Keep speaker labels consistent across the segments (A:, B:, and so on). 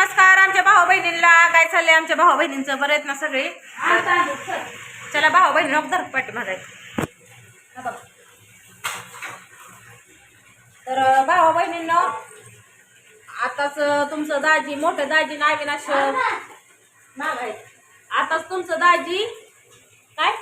A: नमस्कार आमच्या भाऊ बहिणींना काय चाललंय आमच्या भाऊ बहिणींचं? बरं आहेत ना सगळे? चला. भाऊ बहिणी धर पाठी माझा तर भाऊ बहिणींना आताच तुमचं दाजी मोठं दाजी नाविनाश माग आहे. आताच तुमचं दाजी काय?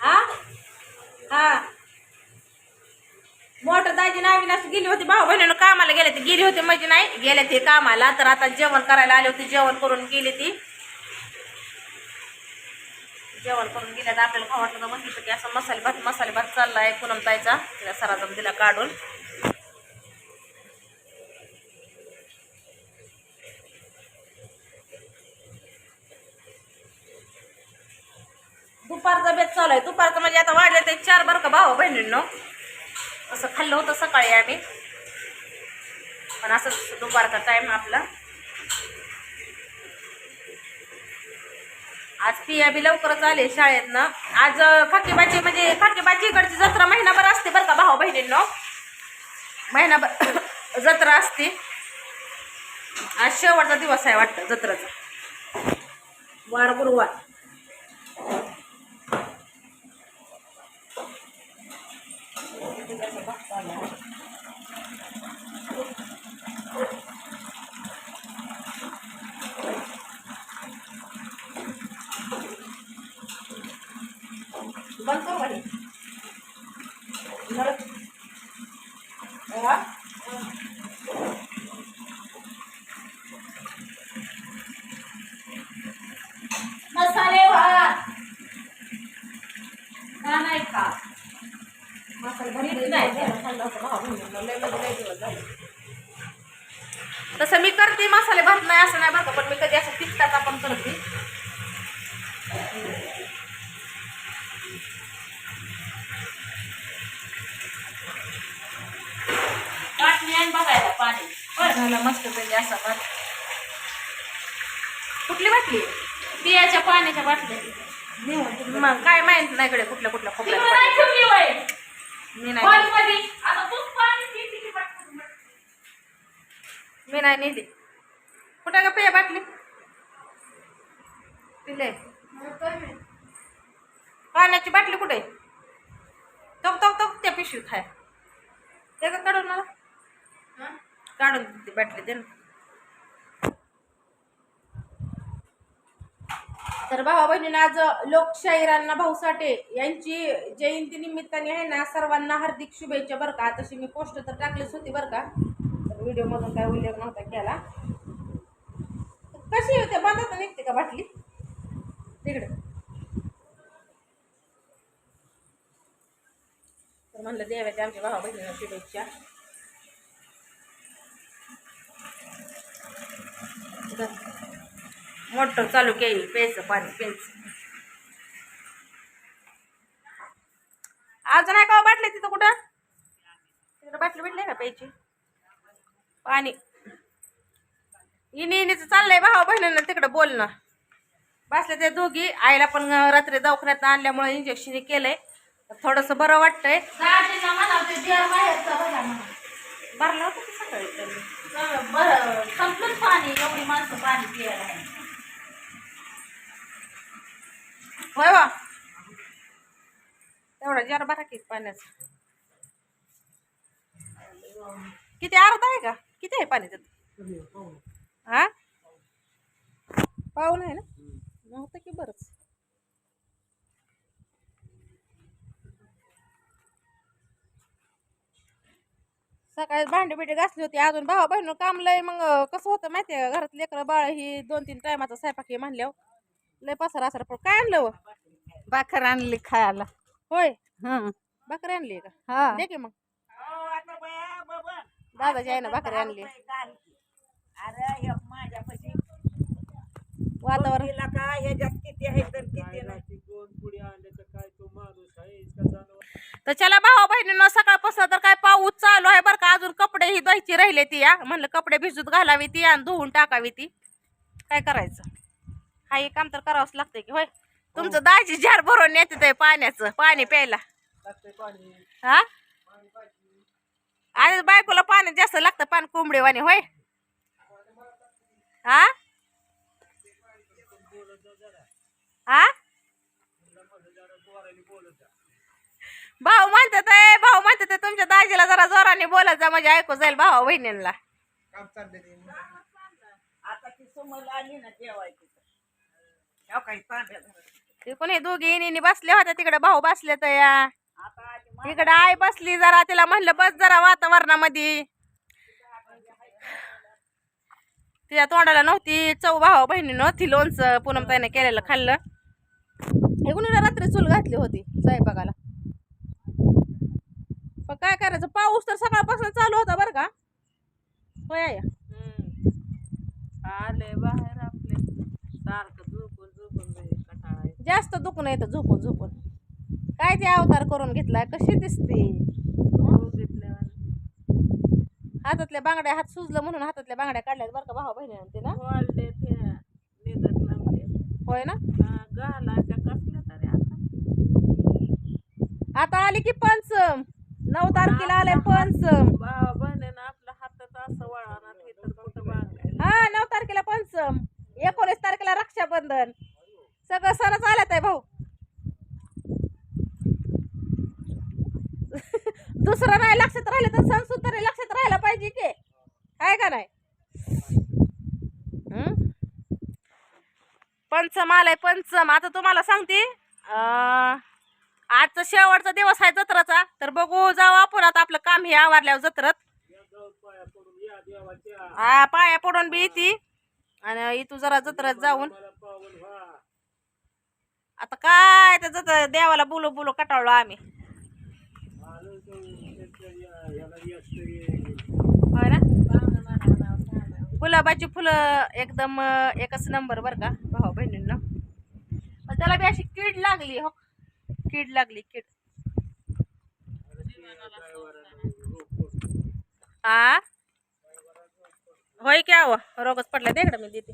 A: हा? हा. मोठं दाजी नाविनाश गेली होती. भाऊ बहिणीनं कामाला गेले ते. गेली होती म्हणजे नाही गेले ते कामाला. तर आता जेवण करायला आले होते. जेवण करून गेली ती. जेवण करून गेल्या तर आपल्याला खाऊ वाटलं तर की असं मसाले भात मसाले भात चाललाय पुनम ताईचा तिला सराजम दिला काढून. दुपारचा बेत चालू आहे. दुपारचं म्हणजे आता वाढले ते चार बरं का भाऊ बहिणींनो? असं खाल्लं होतं सकाळी आम्ही. पण असं दुपारचा टाईम आपला. आज पिया बी लवकरच आले शाळेत ना आज अं, म्हणजे फाकीबाची इकडची जत्रा महिनाभर असते बरं का भाऊ बहिणींनो. महिनाभर जत्रा असते. आज शेवटचा दिवस आहे वाटतं जत्राचा. वार गुरुवार. बंद करू का नळ- हा? मसाले भात. का नाही खा तसं मी करते मसाले भात नाही असं नाही बरं का पण मी कधी असं तिखटाचा पण करते.
B: बघायला पाणी.
A: झाला मस्त पैकी असा भात. कुठली बाटली?
B: पियाच्या पाण्याच्या बाटल्या.
A: मग काय माहीत नाही कडे कुठल्या कुठल्या खोकल्या मी नाही. मी नाही नेली. कुठं का पेय बाटली? पिले. पाण्याची बाटली कुठे? तोक तोक तोक त्या पिशवीत आहे. ते का काढून मला? काढून ती बाटली दे ना. तर भावा बहिणीनं आज लोकशाहीरांना भाऊ साठे यांची जयंती निमित्ताने आहे ना सर्वांना हार्दिक शुभेच्छा बरं का? तशी मी पोस्ट तर टाकलीच होती बरं का? तर व्हिडिओमधून काय उल्लेख नव्हता केला. कशी होते बंदात निघते का बाटली? तिकडे. तर म्हणलं देवाच्या आमच्या भावा बहिणींना शुभेच्छा. मोटर चालू केली प्यायचं पाणी प्यायचं. आज नाही का हो बाटली तिथं कुठं? तिकडं बाटली भेटली का प्यायची? पाणी. इनी इनीचं चाललंय भावा बहिणींना तिकडं बोलणं. बसले ते दोघी आईला पण रात्री दवाखान्यात आणल्यामुळे इंजेक्शन केलंय. थोडंसं बरं वाटतंय. भरलं होतं सकाळी
B: पाणी पियाला आहे.
A: होय वा तेवढा जरा बरा की पाण्याचा. किती अर्धा आहे का? किती आहे पाणी त्यात? हा? पाऊल आहे ना? नव्हतं की बरंच. सकाळी भांडे बिंडी घासली होती अजून. भावा बहिण काम लय मग कसं होतं माहितीये का? घरात लेकरं बाळ ही दोन तीन टायमाचा स्वयंपाक हे म्हणल्यावर. लय पसार असार पण काय आणलं व?
C: भाकर आणली खायला.
A: होय?
C: हं.
A: भाकरी आणली का?
C: हा.
A: दे की मग. दादाची आहे ना भाकरी आणली.
C: अरे माझ्यापाशी.
A: वातावरण.
C: तर
A: चला भाऊ बहिणीनं सकाळपासून तर काय पाऊस चालू आहे बरं का. अजून कपडे ही धुवायची राहिले ती या. म्हणलं कपडे भिजत घालावी ती आणि धुवून टाकावी ती काय करायचं? हा हे काम तर करावंच लागतंय की होय? तुमचं दाजी जार भरून येते ते पाण्याचं पाणी प्यायला. हा? आणि बायकोला पाणी जास्त लागतं पाणी कोंबडीवाणी होय? हा? हा? भाऊ म्हणतात "ए, भाऊ म्हणतात "ए, तुमच्या दाजीला जरा जोराने बोलत जा म्हणजे ऐकू जाईल भावा बहिणींना.
C: आता ती समोर आली ना जेवायची. तर. हो
A: दोघी इनी बसल्या होत्या तिकडे भाऊ बसले तर या. इकडे आई बसली जरा तिला म्हणलं बस जरा वातावरणामध्ये. तिच्या तोंडाला नव्हती चौ भावा बहिणी नव्हती लोणचं पूनम ताईने केलेलं खाल्लं. हे रात्री चूल घातली होती स्वयंपाकाला. पण काय करायचं पाऊस तर सकाळपासून चालू होता बरं का. होय?
B: आले बाहेर आपले सारखं झोपून झोपून कटाळा येतो.
A: जास्त दुखून येतं झोपून झोपून. काय ते अवतार करून घेतलाय? कशी दिसते? हातातल्या बांगड्या हात सुजलं म्हणून हातातल्या बांगड्या काढल्यात बरं का भावा बहिणी ते ना? होय ना?
B: हा, घालायच्या कसल्या तरी आता.
A: आता आली की पंचम. नऊ तारखेला आले पंचम.
B: हे
A: हा नऊ तारखेला पंचम. एकोणीस तारखेला रक्षाबंधन. सगळं सर चालत आहे भाऊ. दुसरं नाही लक्षात राहिलं तर सण सुद्धा लक्षात राहायला पाहिजे की. काय का नाही? पंचम आलाय पंचम. आता तुम्हाला सांगते आजचा शेवटचा दिवस आहे जत्राचा. तर बघू जाऊ आपण आता आपलं काम हे आवारल्यावर जत्रत. हा पाया पडून बी येते आणि इथू जरा जत्रात जाऊन. आता काय त्याच देवाला बोलू बोलू कटाळलो आम्ही. ना गुलाबाची फुलं एकदम एकच नंबर बर का? भाऊ बहिणींना. त्याला बी अशी कीड लागली हो. कीड लागली कीड. आ? होय की आव रोगच पडला दे मी देते.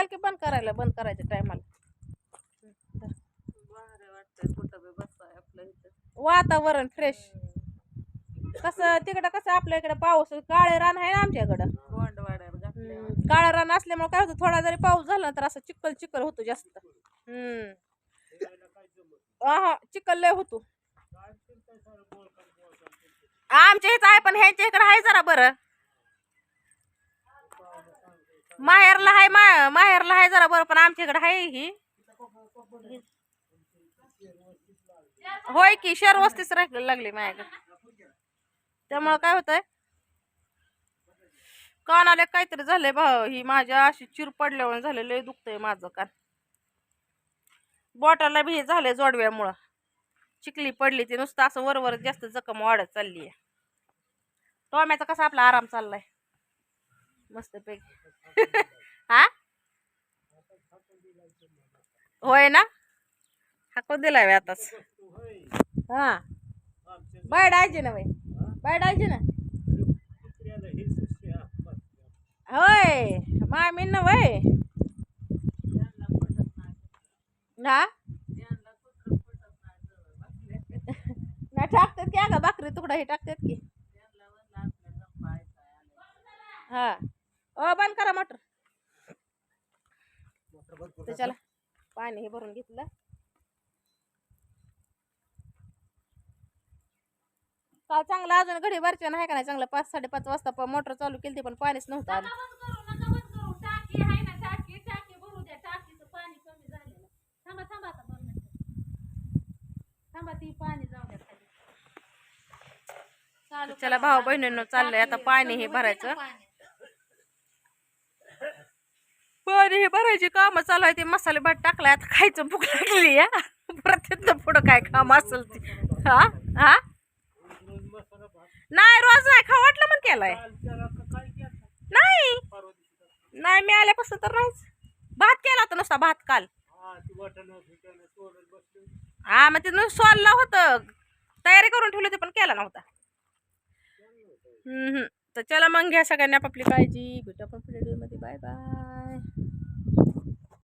A: ते सांगाल की बंद करायला? बंद करायच्या टायमाला वातावरण फ्रेश कसं तिकडं कसं आपल्या इकडं पाऊस काळे रान आहे ना आमच्याकडं. काळं रान असल्यामुळे काय होतं थोडा जरी पाऊस झाला तर असं चिखल चिखल होतो जास्त. हम्म. हा चिखल लय होतो. आमच्या इथं आहे पण ह्यांच्या इकडे आहे जरा बरं. माहेरला आहे मा माहेरला आहे जरा बरं पण आमच्याकडे आहे ही. होय की शहर वस्तीच लागली माझ्याकडे त्यामुळं काय होतंय? कानाला काहीतरी झालंय भाऊ ही माझ्या अशी चिर पडल्यावर झालेलं लय दुखतंय माझं कान. बोटाला बी हे झालंय जोडव्यामुळं. चिखली पडली ती नुसतं असं वरवर जास्त जखम वाढत चालली आहे टोम्याचा कसा आपला आराम चाललाय? मस्तपैकी. हा? होय ना? हाकून दिलाय वे आताच. हा. बाय डायचे ना बाई. बाय डायचे ना. होय. मामी ना वय हा? नाही टाकतात की अगं भाकरी तुकडा हे टाकतात की. हा. ओ बंद करा मोटर. तर चला पाणी हे भरून घेतलं. काल चांगलं अजून घडी वरच्या नाही का नाही? चांगलं पाच साडेपाच वाजता मोटर चालू केली पण पाणीच नव्हतं आलं.
B: चला
A: भाऊ बहिणींनो चाललंय आता पाणी हे भरायचं.
B: पाणी.
A: हे भरायची काम चालू आहे ते मसाले भात टाकलाय आता खायचं भूक लागली या प्रत्येक पुढं काय काम असेल ते. हा? हा? नाही रोज नाही खा वाटलं मग केलाय. नाही. नाही मी आल्यापासून तर नाहीच. भात केला होता नुसता भात काल. हा मग ते नुसतं सोलला होतं. तयारी करून ठेवली होती पण केला नव्हता. हम्म. तर चला मग घ्या सगळ्यांनी आपापली काळजी. भेटू आपण पुढे मध्ये. Bye bye